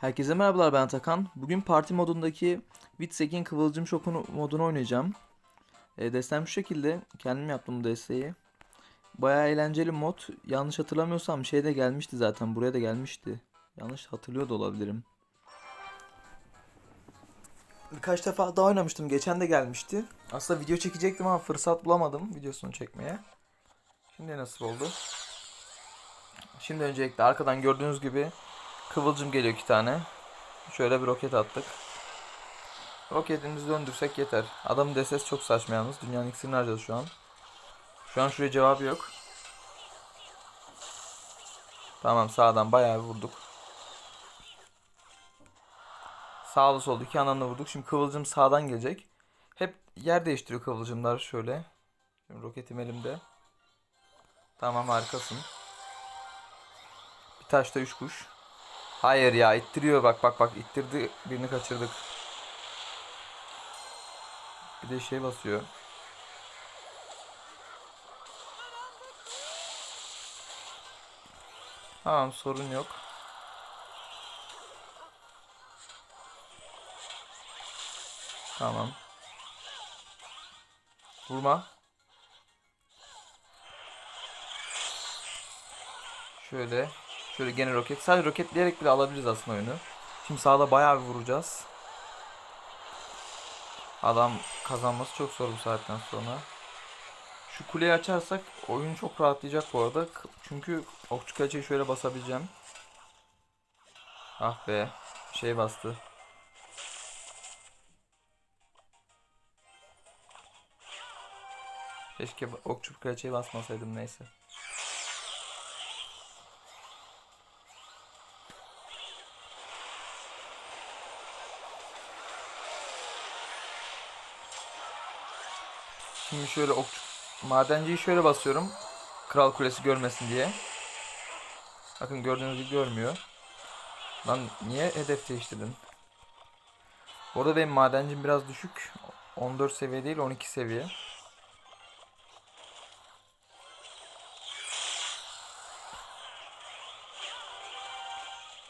Herkese merhabalar ben Atakan. Bugün parti modundaki Witsek'in Kıvılcım Şoku modunu oynayacağım. E, destem şu şekilde. Kendim yaptım bu desteği. Bayağı eğlenceli mod. Yanlış hatırlamıyorsam şey de gelmişti zaten. Buraya da gelmişti. Yanlış hatırlıyor da olabilirim. Birkaç defa daha oynamıştım. Geçen de gelmişti. Aslında video çekecektim ama fırsat bulamadım videosunu çekmeye. Şimdi nasip oldu. Şimdi öncelikle arkadan gördüğünüz gibi Kıvılcım geliyor iki tane. Şöyle bir roket attık. Roketimizi döndürsek yeter. Adamın destesi çok saçma yalnız. Dünyanın iksirini harcadı şu an. Şu an şuraya cevabı yok. Tamam sağdan bayağı bir vurduk. Sağlı soldu iki yandan da vurduk. Şimdi kıvılcım sağdan gelecek. Hep yer değiştiriyor kıvılcımlar şöyle. Şimdi roketim elimde. Tamam harikasın. Bir taşta üç kuş. Hayır ya ittiriyor bak bak bak ittirdi birini kaçırdık. Bir de şey basıyor. Tamam sorun yok. Tamam. Vurma. Şöyle. Şöyle gene roket. Sadece roketleyerek bile alabiliriz aslında oyunu. Şimdi sağda bayağı bir vuracağız. Adam kazanması çok zor bu saatten sonra. Şu kuleyi açarsak oyun çok rahatlayacak bu arada. Çünkü okçu kaçayı şöyle basabileceğim. Ah be. Şey bastı. Keşke okçu kaçayı basmasaydım neyse. Şimdi şöyle ok madenciyi şöyle basıyorum. Kral kulesi görmesin diye. Bakın gördüğünüz gibi görmüyor. Lan niye hedef değiştirdin? Bu arada benim madencim biraz düşük. 14 seviye değil 12 seviye.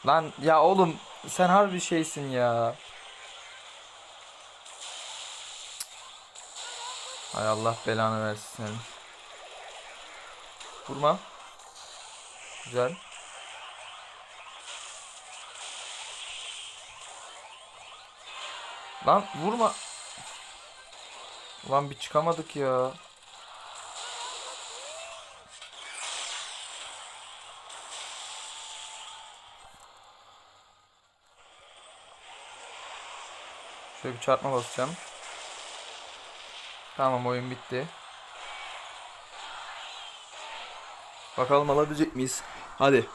Lan ya oğlum sen harbi şeysin ya. Hay Allah belanı versin. Vurma. Güzel. Lan vurma. Lan bir çıkamadık ya. Şöyle bir çarpma basacağım. Tamam oyun bitti. Bakalım alabilecek miyiz? Hadi.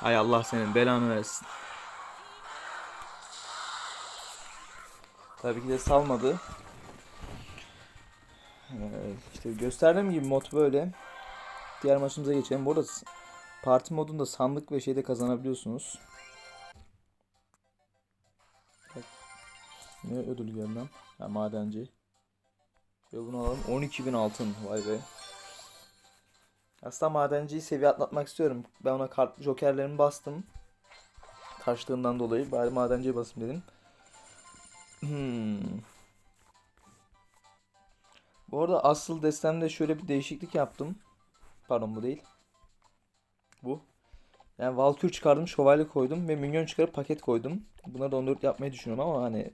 Hay Allah senin belanı versin. Tabii ki de salmadı. Ee, işte gösterdiğim gibi mod böyle. Diğer maçımıza geçelim. Bu arada parti modunda sandık ve şeyde kazanabiliyorsunuz. Ne ödül lan? Ha, madenci. Ve bunu alalım. 12.000 altın. Vay be. Aslında madenciyi seviye atlatmak istiyorum. Ben ona kart jokerlerimi bastım. Taştığından dolayı. Bari madenciye basayım dedim. Hmm. Bu arada asıl destemde şöyle bir değişiklik yaptım. Pardon bu değil. Bu. Yani Valkür çıkardım, şövalye koydum ve minyon çıkarıp paket koydum. Bunları da 14 yapmayı düşünüyorum ama hani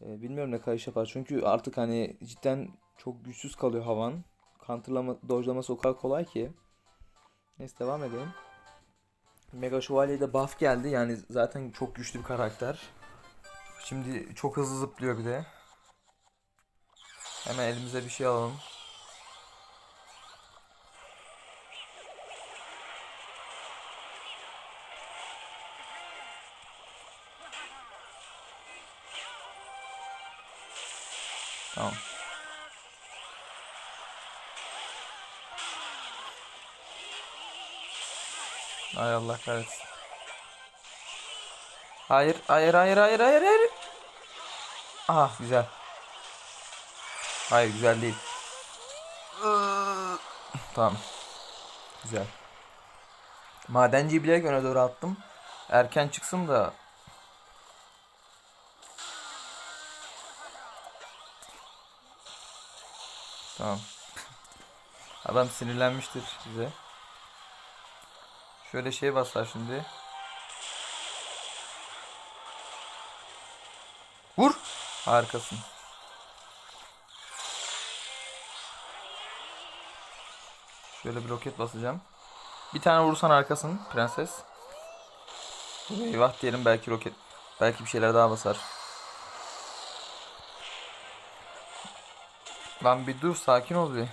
e, bilmiyorum ne iş yapar. Çünkü artık hani cidden çok güçsüz kalıyor havan. Counterlama, dodge'laması o kadar kolay ki. Neyse devam edelim. Mega Şövalye'ye de buff geldi. Yani zaten çok güçlü bir karakter. Şimdi çok hızlı zıplıyor bir de. Hemen elimize bir şey alalım. Tamam. Ay Allah kahretsin. Hayır, hayır, hayır, hayır, hayır, hayır. Ah güzel. Hayır güzel değil. Tamam. Güzel. Madenciyi bilerek öne doğru attım. Erken çıksın da Tamam. Adam sinirlenmiştir bize. Şöyle şey basar şimdi. Vur. Harikasın. Şöyle bir roket basacağım. Bir tane vurursan arkasın prenses. Eyvah diyelim belki roket. Belki bir şeyler daha basar. Lan bir dur sakin ol bir.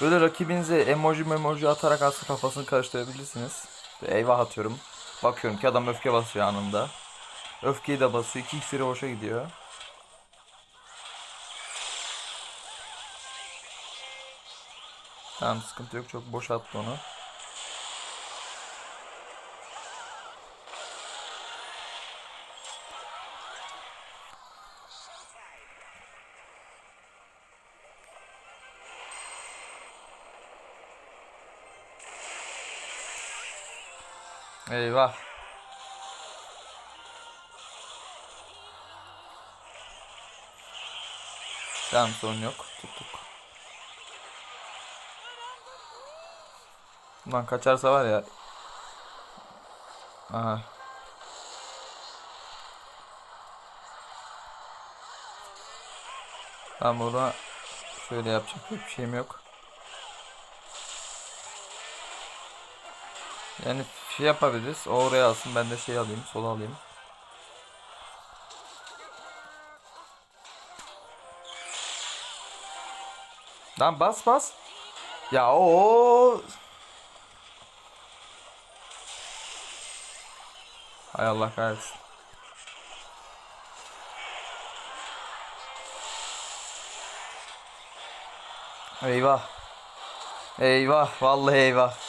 Böyle rakibinize emoji memoji atarak aslında kafasını karıştırabilirsiniz. Eyvah atıyorum. Bakıyorum ki adam öfke basıyor anında. Öfkeyi de basıyor. İki iksiri boşa gidiyor. Tamam sıkıntı yok. Çok boş attı onu. Eyvah. Tamam sorun yok. Tuttuk. Bundan kaçarsa var ya. Aha. Tamam burada şöyle yapacak bir şeyim yok. Yani şey yapabiliriz. O oraya alsın ben de şey alayım. Sola alayım. Lan bas bas. Ya o. Hay Allah kahretsin. Eyvah. Eyvah. Vallahi eyvah.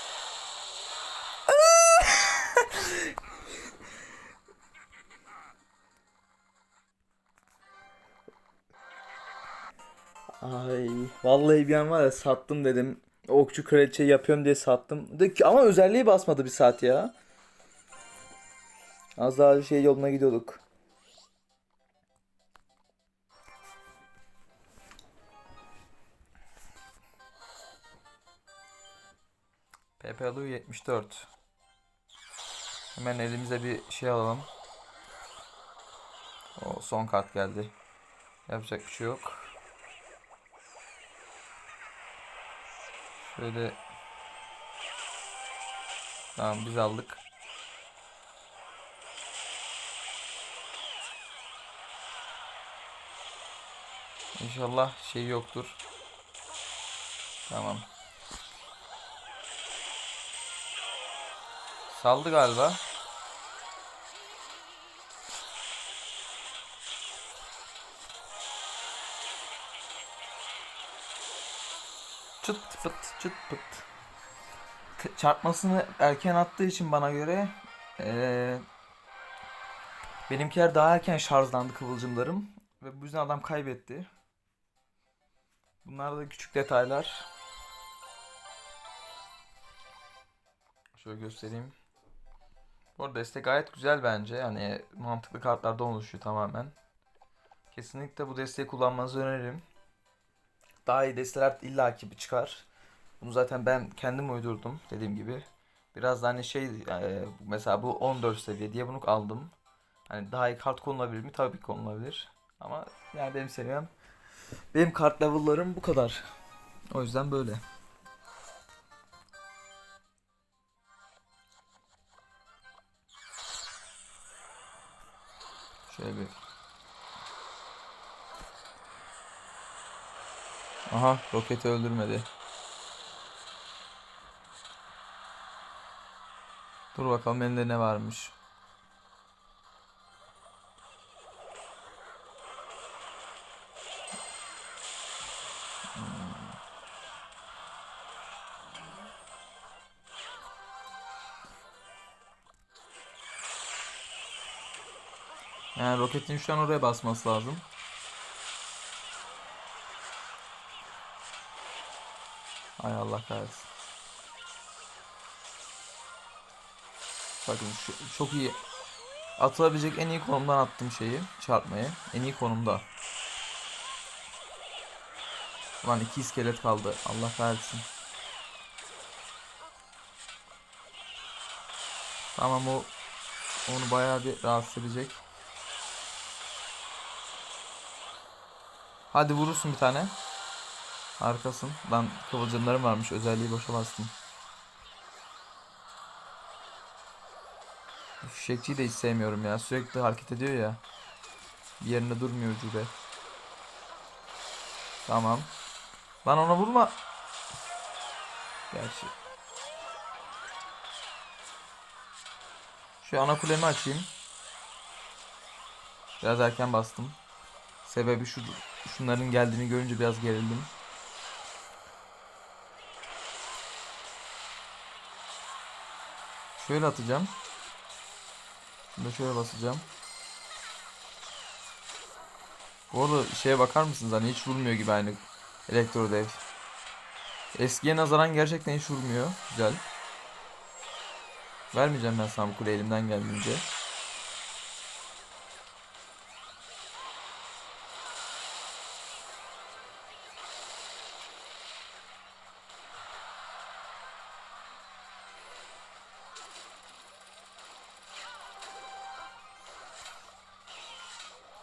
Ay vallahi bir an var ya sattım dedim. Okçu kraliçe yapıyorum diye sattım. De Ama özelliği basmadı bir saat ya. Az daha şey yoluna gidiyorduk. PPLU 74. Hemen elimize bir şey alalım. O son kart geldi. Yapacak bir şey yok. Şöyle Tamam biz aldık. İnşallah şey yoktur. Tamam. Saldı galiba. Çıt pıt çıt pıt. Çarpmasını erken attığı için bana göre eee benimkiler daha erken şarjlandı kıvılcımlarım ve bu yüzden adam kaybetti. Bunlar da küçük detaylar. Şöyle göstereyim. Bu arada destek gayet güzel bence. Yani mantıklı kartlardan oluşuyor tamamen. Kesinlikle bu desteği kullanmanızı öneririm. Daha iyi desteler illaki çıkar. Bunu zaten ben kendim uydurdum dediğim gibi. Biraz da hani şey e, mesela bu 14 seviye diye bunu aldım. Hani daha iyi kart konulabilir mi? Tabii ki konulabilir. Ama yani benim seviyem benim kart level'larım bu kadar. O yüzden böyle. Şöyle bir Aha roketi öldürmedi. Dur bakalım elinde ne varmış. Hmm. Yani roketin şu an oraya basması lazım. Ay Allah kahretsin. Bakın şu, çok iyi. Atılabilecek en iyi konumdan attım şeyi. Çarpmayı. En iyi konumda. Ulan iki iskelet kaldı. Allah kahretsin. Tamam o onu bayağı bir rahatsız edecek. Hadi vurursun bir tane. Harikasın. Lan kıvılcımlarım varmış. Özelliği boşa bastım. Fişekçiyi de hiç sevmiyorum ya. Sürekli hareket ediyor ya. Bir yerinde durmuyor ucube. Tamam. Lan ona vurma. Gerçi. Şu ana kulemi açayım. Biraz erken bastım. Sebebi şu şunların geldiğini görünce biraz gerildim. Şöyle atacağım. Şimdi şöyle basacağım. Bu arada şeye bakar mısınız? Hani hiç vurmuyor gibi aynı Elektro Dev. Eskiye nazaran gerçekten hiç vurmuyor. Güzel. Vermeyeceğim ben kule elimden geldiğince.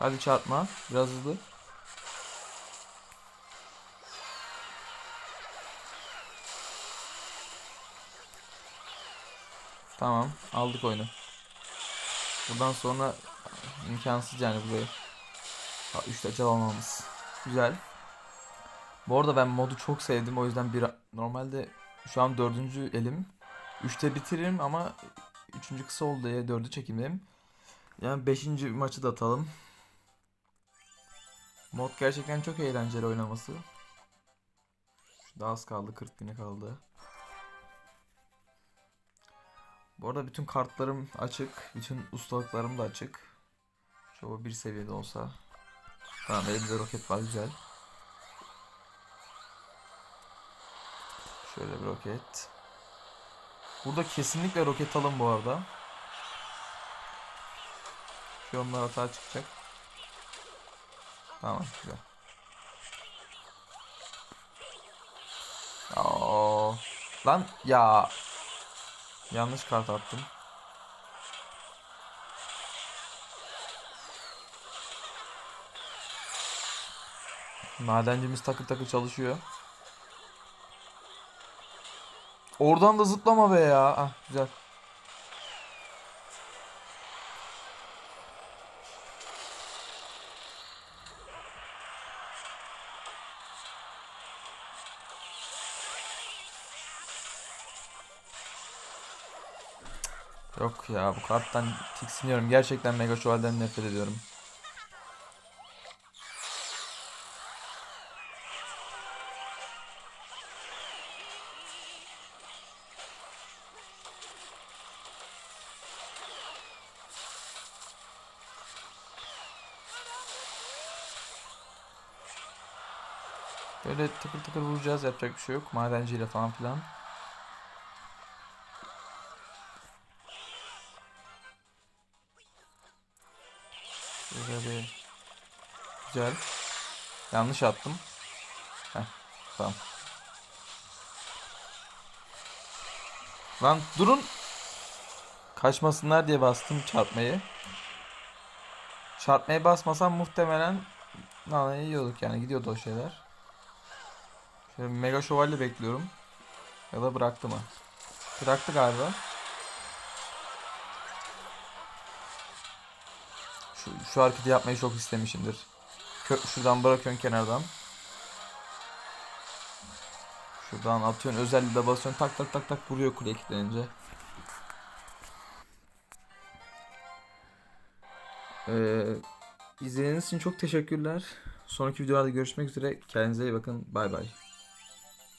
Hadi çarpma. Biraz hızlı. Tamam. Aldık oyunu. Buradan sonra imkansız yani burayı. 3 açı almamız. Güzel. Bu arada ben modu çok sevdim. O yüzden bir normalde şu an dördüncü elim. 3'te bitiririm ama üçüncü kısa oldu diye dördü çekimdeyim. Yani beşinci maçı da atalım. Mod gerçekten çok eğlenceli oynaması. Daha az kaldı. 40 güne kaldı. Bu arada bütün kartlarım açık. Bütün ustalıklarım da açık. Çoğu bir seviyede olsa. Tamam elimde roket var güzel. Şöyle bir roket. Burada kesinlikle roket alın bu arada. Şu onlar hata çıkacak. Tamam güzel. Oo. Lan ya. Yanlış kart attım. Madencimiz takır takır çalışıyor. Oradan da zıplama be ya. Ah güzel. Ya bu karttan tiksiniyorum. Gerçekten Mega Şövalye'den nefret ediyorum. Böyle tıkır tıkır vuracağız yapacak bir şey yok. Madenciyle falan filan. Şöyle bir güzel. Yanlış attım. Heh, tamam. Lan durun. Kaçmasınlar diye bastım çarpmayı. Çarpmayı basmasam muhtemelen nanayı yiyorduk yani gidiyordu o şeyler. Şöyle mega şövalye bekliyorum. Ya da bıraktı mı? Bıraktı galiba. Şu, şu hareketi yapmayı çok istemişimdir. Kö şuradan bırakıyorsun kenardan. Şuradan atıyorsun özelliği de basıyorsun tak tak tak tak vuruyor kule kilitlenince. Ee, izlediğiniz için çok teşekkürler. Sonraki videolarda görüşmek üzere. Kendinize iyi bakın. Bay bay.